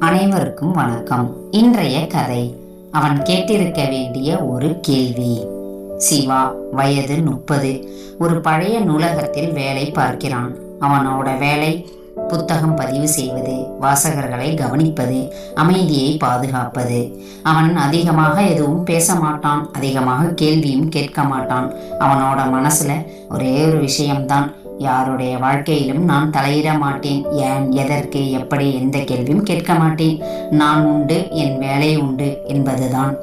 அனைவருக்கும் வணக்கம். இன்றைய கதை. அவன் கேட்டிருக்க வேண்டிய ஒரு கேள்வி. சிவா வயது முப்பது. ஒரு பழைய நூலகத்தில் வேலை பார்க்கிறான். அவனோட வேலை புத்தகம் பதிவு செய்வது வாசகர்களை கவனிப்பது அமைதியை பாதுகாப்பது. அவன் அதிகமாக எதுவும் பேச மாட்டான். அதிகமாக கேள்வியும் கேட்க மாட்டான். அவனோட மனசுல ஒரே ஒரு விஷயம்தான். யாருடைய வாழ்க்கையிலும் நான் தலையிட மாட்டேன். ஏன்? எதற்கு? எப்படி? எந்த கேள்வியும் கேட்க மாட்டேன். நான் உண்டு என் வேலை உண்டு என்பதுதான்.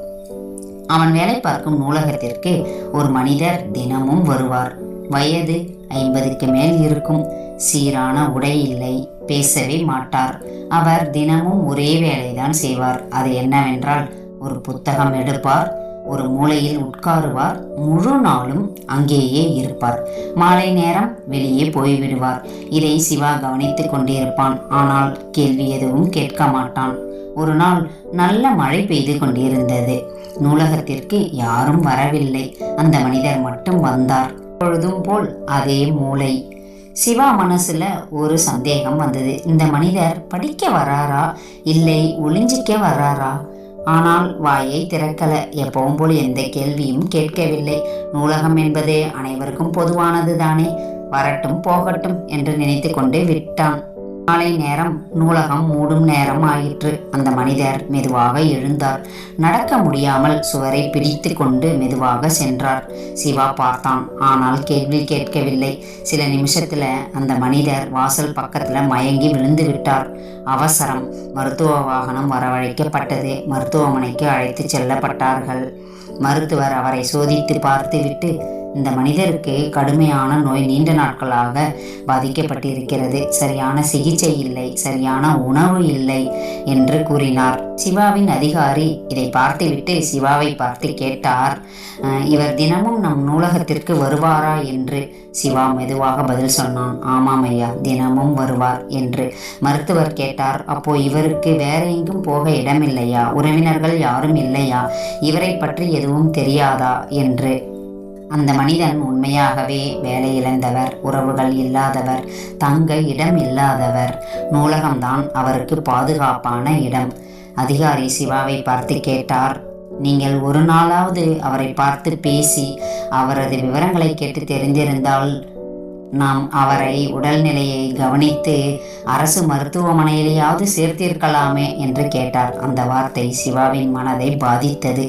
அவன் வேலை பார்க்கும் நூலகத்திற்கு ஒரு மனிதர் தினமும் வருவார். வயது ஐம்பதுக்கு மேல் இருக்கும். சீரான உடை இல்லை பேசவே மாட்டார். அவர் தினமும் ஒரே வேலைதான் செய்வார். அது என்னவென்றால் ஒரு புத்தகம் எடுப்பார். ஒரு மூலையில் உட்காருவார். முழு நாளும் அங்கேயே இருப்பார். மாலை நேரம் வெளியே போய்விடுவார். இதை சிவா கவனித்துக் கொண்டிருப்பான். ஆனால் கேள்வி எதுவும் கேட்க மாட்டான். ஒரு நாள் நல்ல மழை பெய்து கொண்டிருந்தது. நூலகத்திற்கு யாரும் வரவில்லை. அந்த மனிதர் மட்டும் வந்தார். பொழுதும் போல் அதே மூளை சிவா மனசுல ஒரு சந்தேகம் வந்தது. இந்த மனிதர் படிக்க வராரா? இல்லை ஒளிஞ்சிக்க வராரா? ஆனால் வாயை திறக்கல. எப்பவும் போல் எந்த கேள்வியும் கேட்கவில்லை. நூலகம் என்பது அனைவருக்கும் பொதுவானது தானே வரட்டும் போகட்டும் என்று நினைத்து கொண்டு விட்டான். மாலை நேரம் நூலகம் மூடும் நேரம் ஆயிற்று. அந்த மனிதர் மெதுவாக எழுந்தார். நடக்க முடியாமல் சுவரை பிடித்து கொண்டு மெதுவாக சென்றார். சிவா பார்த்தான். ஆனால் கேள்வி கேட்கவில்லை. சில நிமிஷத்துல அந்த மனிதர் வாசல் பக்கத்துல மயங்கி விழுந்து விட்டார். அவசரம். மருத்துவ வாகனம் வரவழைக்கப்பட்டது. மருத்துவமனைக்கு அழைத்து செல்லப்பட்டார்கள். மருத்துவர் அவரை சோதித்து பார்த்துவிட்டு இந்த மனிதருக்கு கடுமையான நோய் நீண்ட நாட்களாக பாதிக்கப்பட்டிருக்கிறது. சரியான சிகிச்சை இல்லை சரியான உணவு இல்லை என்று கூறினார். சிவாவின் அதிகாரி இதை பார்த்துவிட்டு சிவாவை பார்த்து கேட்டார் இவர் தினமும் நம் நூலகத்திற்கு வருவாரா? என்று சிவா மெதுவாக பதில் சொன்னான் ஆமாம் ஐயா தினமும் வருவார் என்று மருத்துவர் கேட்டார் அப்போ இவருக்கு வேற எங்கும் போக இடமில்லையா? உறவினர்கள் யாரும் இல்லையா? இவரை பற்றி எதுவும் தெரியாதா? என்று அந்த மனிதன் உண்மையாகவே வேலை இழந்தவர் உறவுகள் இல்லாதவர் தங்க இடம் இல்லாதவர். நூலகம்தான் அவருக்கு பாதுகாப்பான இடம். அதிகாரி சிவாவை பார்த்து கேட்டார் நீங்கள் ஒரு நாளாவது அவரை பார்த்து பேசி அவரது விவரங்களை கேட்டு தெரிந்திருந்தால் நாம் அவரை உடல்நிலையை கவனித்து அரசு மருத்துவமனையிலேயாவது சேர்த்திருக்கலாமே என்று கேட்டார். அந்த வார்த்தை சிவாவின் மனதை பாதித்தது.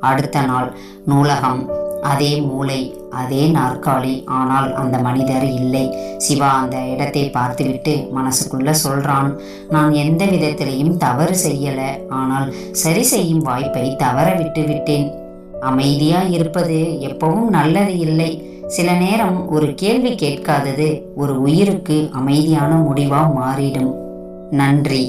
அடுத்த நாள் நூலகம் அதே மூளை அதே நாற்காலி. ஆனால் அந்த மனிதர் இல்லை. சிவா அந்த இடத்தை பார்த்துவிட்டு மனசுக்குள்ள சொல்றான் நான் எந்த விதத்திலையும் தவறு செய்யல. ஆனால் சரி செய்யும் வாய்ப்பை தவற விட்டு விட்டேன். அமைதியா இருப்பது எப்பவும் நல்லது இல்லை. சில நேரம் ஒரு கேள்வி கேட்காதது ஒரு உயிருக்கு அமைதியான முடிவா மாறிடும். நன்றி.